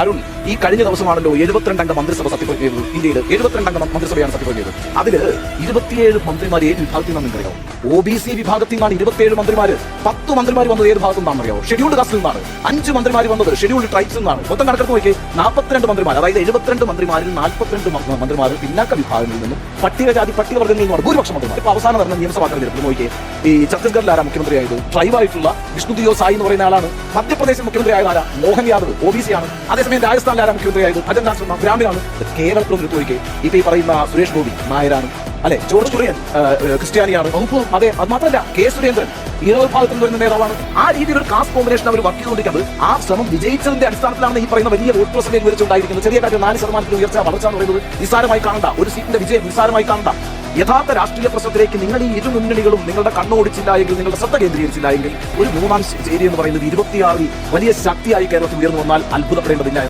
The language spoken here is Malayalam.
അരുൺ ഈ കഴിഞ്ഞ ദിവസമാണല്ലോ എഴുപത്തിരണ്ടംഗ മന്ത്രിസഭ സത്യപ്രതിജ്ഞ ചെയ്തത്. ഇന്ത്യയിൽ എഴുപത്തിരണ്ടംഗ മന്ത്രിസഭയാണ് സത്യപ്രതിജ്ഞ ചെയ്തത്. അതിൽ ഇരുപത്തിയേഴ് മന്ത്രിമാർ ഏത് വിഭാഗത്തിൽ നിന്നും നിങ്ങൾക്കറിയാമോ ഒ ബി സി വിഭാഗത്തിൽ നിന്നാണ് ഇരുപത്തിയേഴ് മന്ത്രിമാർ പത്ത് മന്ത്രിമാർ വന്നത് ഏത് ഭാഗത്തു നിന്നാണ് അറിയാമോ ഷെഡ്യൂൾഡ് കാസ്റ്റിൽ നിന്നാണ്. അഞ്ച് മന്ത്രിമാർ വന്നത് ഷെഡ്യൂൾഡ് ട്രൈബ്സ് നിന്നാണ്. മൊത്തം കണക്കെടുത്ത് നോക്കി നാൽപ്പത്തിരണ്ട് മന്ത്രിമാർ അതായത് എഴുപത്തിരണ്ട് മന്ത്രിമാരിൽ നാൽപ്പത്തിരണ്ട് മന്ത്രിമാർ പിന്നാക്ക വിഭാഗങ്ങളിൽ നിന്നും പട്ടികജാതി പട്ടികവർഗങ്ങളിൽ നിന്നാണ് ഭൂരിപക്ഷം മന്ത്രിമാർ ഇപ്പൊ അവസാനം നടന്ന നിയമസഭാ തെരഞ്ഞെടുപ്പ് നോക്കി ഈ ഛത്തീസ്ഗഡിൽ ആരാ മുഖ്യമന്ത്രിയായത്? ട്രൈബായിട്ടുള്ള വിഷ്ണുദിയോ സായി എന്ന് പറയുന്ന ആളാണ്. മധ്യപ്രദേശിൽ മുഖ്യമന്ത്രിയായത് ആരാ? Mohan Yadav O B C ആണ്. അതേസമയം രാജസ്ഥാനിൽ ആരാ മുഖ്യമന്ത്രിയായത്? ഭജൻ ദാസ് ശർമ്മ കേരളത്തിൽ നോക്കിയേ ഇപ്പൊ ഈ പറയുന്ന സുരേഷ് ഗോപി നായരാണ്. അല്ലെ ജോർജ് ആ, ക്രിസ്ത്യാനിയാണ്. അതെ അത് മാത്രമല്ല കെ സുരേന്ദ്രൻ ഈഴവ ഭാഗത്ത് നിന്ന് വരുന്ന നേതാവാണ്. ആ രീതിയിൽ ഒരു കാസ്റ്റ് കോമ്പിനേഷൻ അവർ വർക്ക് ചെയ്തുകൊണ്ടിരിക്കുന്നത് ആ ശ്രമം വിജയിച്ചതിന്റെ അടിസ്ഥാനത്തിലാണ് ഈ പറയുന്ന വലിയ വോട്ട് പ്രസന്റേജ് വിളിച്ചുണ്ടായിരിക്കുന്നത് ചെറിയ കാര്യം നാല് ശതമാനത്തിൽ ഉയർച്ച വളർച്ച എന്ന് പറയുന്നത് നിസ്സാരമായി കാണണ്ട. ഒരു സീറ്റിന്റെ വിജയം നിസ്സാരമായി കാണണ്ട. യഥാർത്ഥ രാഷ്ട്രീയ പ്രശ്നത്തിലേക്ക് നിങ്ങൾ ഈ ഇരു മുന്നണികളും നിങ്ങളുടെ കണ്ണോടിച്ചില്ല എങ്കിൽ നിങ്ങളുടെ ശ്രദ്ധ കേന്ദ്രീകരിച്ചില്ല എങ്കിൽ ഒരു മൂന്നാം ചേരി എന്ന് പറയുന്നത് ഇരുപത്തിയാറിൽ വലിയ ശക്തിയായി കേരളത്തിൽ ഉയർന്നു വന്നാൽ അത്ഭുതപ്പെടേണ്ടതില്ല